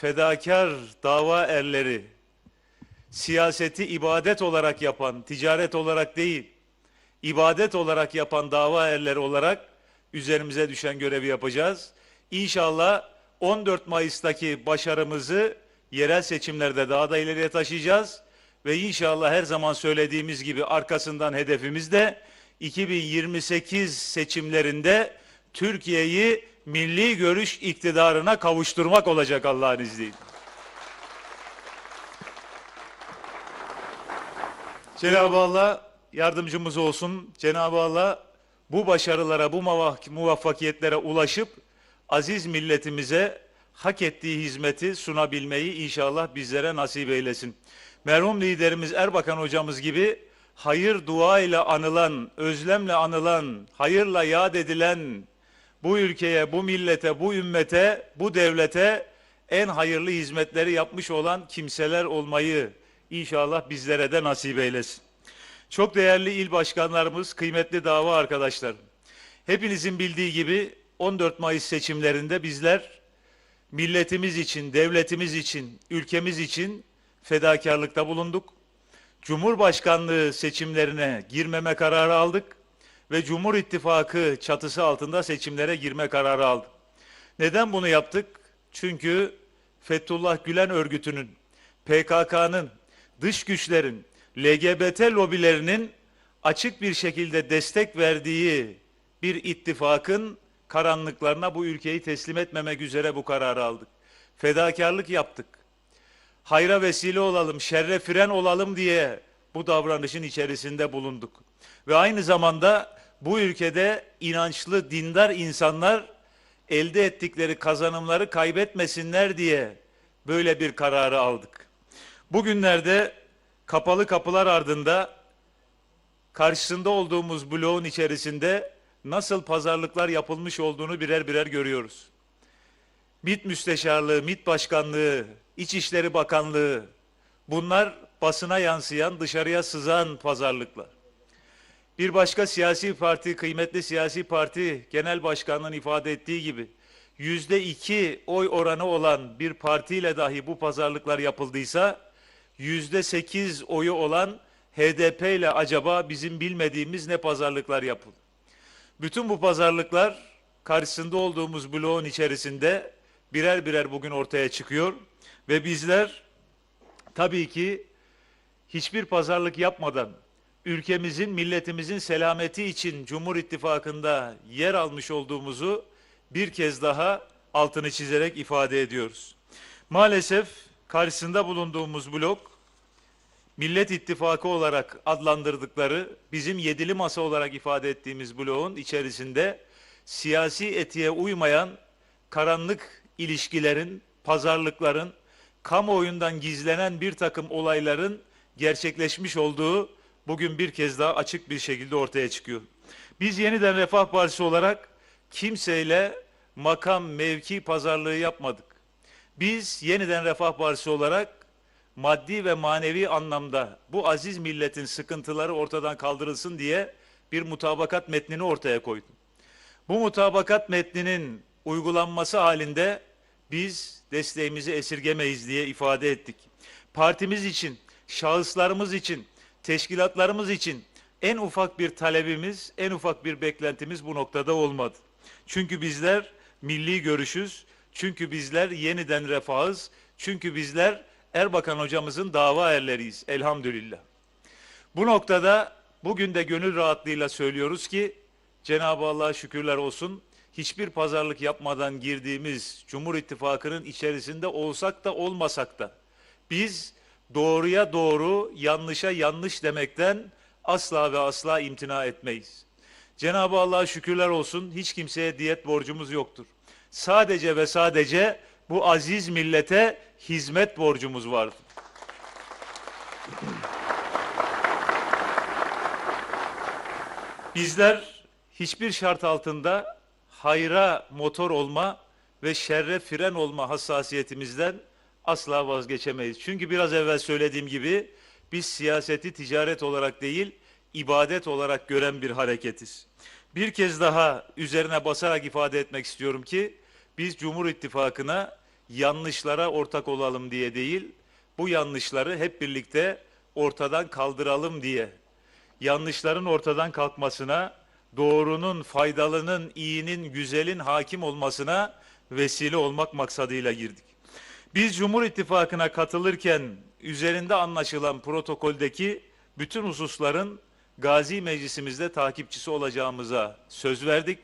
fedakar dava erleri, siyaseti ibadet olarak yapan, ticaret olarak değil, ibadet olarak yapan dava erleri olarak üzerimize düşen görevi yapacağız. İnşallah 14 Mayıs'taki başarımızı yerel seçimlerde daha da ileriye taşıyacağız ve inşallah her zaman söylediğimiz gibi arkasından hedefimiz de 2028 seçimlerinde Türkiye'yi milli görüş iktidarına kavuşturmak olacak Allah'ın izniyle. Cenab-ı Allah yardımcımız olsun. Cenab-ı Allah bu başarılara, bu muvaffakiyetlere ulaşıp aziz milletimize hak ettiği hizmeti sunabilmeyi inşallah bizlere nasip eylesin. Merhum liderimiz Erbakan hocamız gibi hayır dua ile anılan, özlemle anılan, hayırla yad edilen bu ülkeye, bu millete, bu ümmete, bu devlete en hayırlı hizmetleri yapmış olan kimseler olmayı inşallah bizlere de nasip eylesin. Çok değerli il başkanlarımız, kıymetli dava arkadaşlar. Hepinizin bildiği gibi 14 Mayıs seçimlerinde bizler milletimiz için, devletimiz için, ülkemiz için fedakarlıkta bulunduk. Cumhurbaşkanlığı seçimlerine girmeme kararı aldık ve Cumhur İttifakı çatısı altında seçimlere girme kararı aldık. Neden bunu yaptık? Çünkü Fethullah Gülen örgütünün, PKK'nın, dış güçlerin, LGBT lobilerinin açık bir şekilde destek verdiği bir ittifakın karanlıklarına bu ülkeyi teslim etmemek üzere bu kararı aldık. Fedakarlık yaptık. Hayra vesile olalım, şerre fren olalım diye bu davranışın içerisinde bulunduk. Ve aynı zamanda bu ülkede inançlı, dindar insanlar elde ettikleri kazanımları kaybetmesinler diye böyle bir kararı aldık. Bugünlerde kapalı kapılar ardında karşısında olduğumuz bloğun içerisinde nasıl pazarlıklar yapılmış olduğunu birer birer görüyoruz. MİT Müsteşarlığı, MİT Başkanlığı, İçişleri Bakanlığı bunlar basına yansıyan, dışarıya sızan pazarlıklar. Bir başka siyasi parti, kıymetli siyasi parti genel başkanının ifade ettiği gibi yüzde iki oy oranı olan bir partiyle dahi bu pazarlıklar yapıldıysa yüzde sekiz oyu olan HDP ile acaba bizim bilmediğimiz ne pazarlıklar yapıldı? Bütün bu pazarlıklar karşısında olduğumuz bloğun içerisinde birer birer bugün ortaya çıkıyor ve bizler tabii ki hiçbir pazarlık yapmadan ülkemizin, milletimizin selameti için Cumhur İttifakı'nda yer almış olduğumuzu bir kez daha altını çizerek ifade ediyoruz. Maalesef karşısında bulunduğumuz blok Millet İttifakı olarak adlandırdıkları bizim yedili masa olarak ifade ettiğimiz bloğun içerisinde siyasi etiğe uymayan karanlık ilişkilerin, pazarlıkların, kamuoyundan gizlenen bir takım olayların gerçekleşmiş olduğu bugün bir kez daha açık bir şekilde ortaya çıkıyor. Biz yeniden Refah Partisi olarak kimseyle makam, mevki pazarlığı yapmadık. Biz yeniden Refah Partisi olarak maddi ve manevi anlamda bu aziz milletin sıkıntıları ortadan kaldırılsın diye bir mutabakat metnini ortaya koydum. Bu mutabakat metninin uygulanması halinde biz desteğimizi esirgemeyiz diye ifade ettik. Partimiz için, şahıslarımız için, teşkilatlarımız için en ufak bir talebimiz, en ufak bir beklentimiz bu noktada olmadı. Çünkü bizler milli görüşüz, çünkü bizler yeniden refahız, çünkü bizler Erbakan hocamızın dava erleriyiz elhamdülillah. Bu noktada bugün de gönül rahatlığıyla söylüyoruz ki Cenab-ı Allah'a şükürler olsun hiçbir pazarlık yapmadan girdiğimiz Cumhur İttifakı'nın içerisinde olsak da olmasak da biz doğruya doğru, yanlışa yanlış demekten asla ve asla imtina etmeyiz. Cenab-ı Allah'a şükürler olsun hiç kimseye diyet borcumuz yoktur. Sadece ve sadece bu aziz millete hizmet borcumuz vardır. Bizler hiçbir şart altında hayra motor olma ve şerre fren olma hassasiyetimizden asla vazgeçemeyiz. Çünkü biraz evvel söylediğim gibi biz siyaseti ticaret olarak değil, ibadet olarak gören bir hareketiz. Bir kez daha üzerine basarak ifade etmek istiyorum ki biz Cumhur İttifakı'na yanlışlara ortak olalım diye değil, bu yanlışları hep birlikte ortadan kaldıralım diye. Yanlışların ortadan kalkmasına, doğrunun, faydalının, iyinin, güzelin hakim olmasına vesile olmak maksadıyla girdik. Biz Cumhur İttifakı'na katılırken üzerinde anlaşılan protokoldeki bütün hususların Gazi Meclisimizde takipçisi olacağımıza söz verdik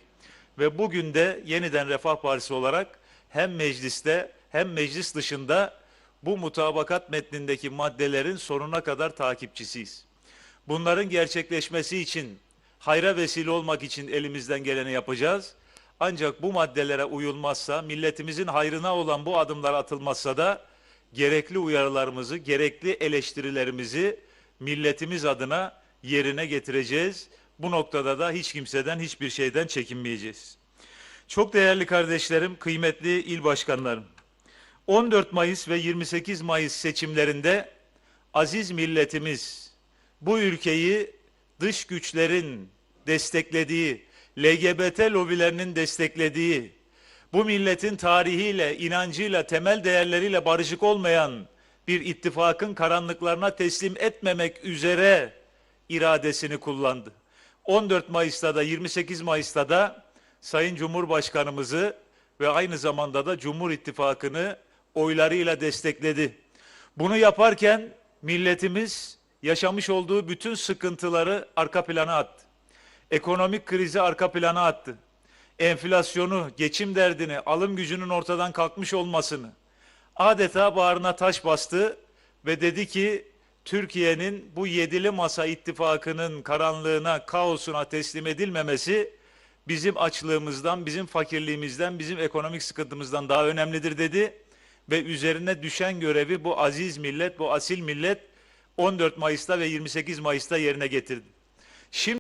ve bugün de yeniden Refah Partisi olarak hem mecliste hem meclis dışında bu mutabakat metnindeki maddelerin sonuna kadar takipçisiyiz. Bunların gerçekleşmesi için, hayra vesile olmak için elimizden geleni yapacağız. Ancak bu maddelere uyulmazsa, milletimizin hayrına olan bu adımlar atılmazsa da gerekli uyarılarımızı, gerekli eleştirilerimizi milletimiz adına yerine getireceğiz. Bu noktada da hiç kimseden, hiçbir şeyden çekinmeyeceğiz. Çok değerli kardeşlerim, kıymetli il başkanlarım. 14 Mayıs ve 28 Mayıs seçimlerinde aziz milletimiz bu ülkeyi dış güçlerin desteklediği, LGBT lobilerinin desteklediği, bu milletin tarihiyle, inancıyla, temel değerleriyle barışık olmayan bir ittifakın karanlıklarına teslim etmemek üzere iradesini kullandı. 14 Mayıs'ta da 28 Mayıs'ta da Sayın Cumhurbaşkanımızı ve aynı zamanda da Cumhur İttifakı'nı oylarıyla destekledi. Bunu yaparken milletimiz yaşamış olduğu bütün sıkıntıları arka plana attı. Ekonomik krizi arka plana attı. Enflasyonu, geçim derdini, alım gücünün ortadan kalkmış olmasını adeta bağrına taş bastı ve dedi ki Türkiye'nin bu yedili masa ittifakının karanlığına, kaosuna teslim edilmemesi bizim açlığımızdan, bizim fakirliğimizden, bizim ekonomik sıkıntımızdan daha önemlidir dedi ve üzerine düşen görevi bu aziz millet, bu asil millet 14 Mayıs'ta ve 28 Mayıs'ta yerine getirdi. Şimdi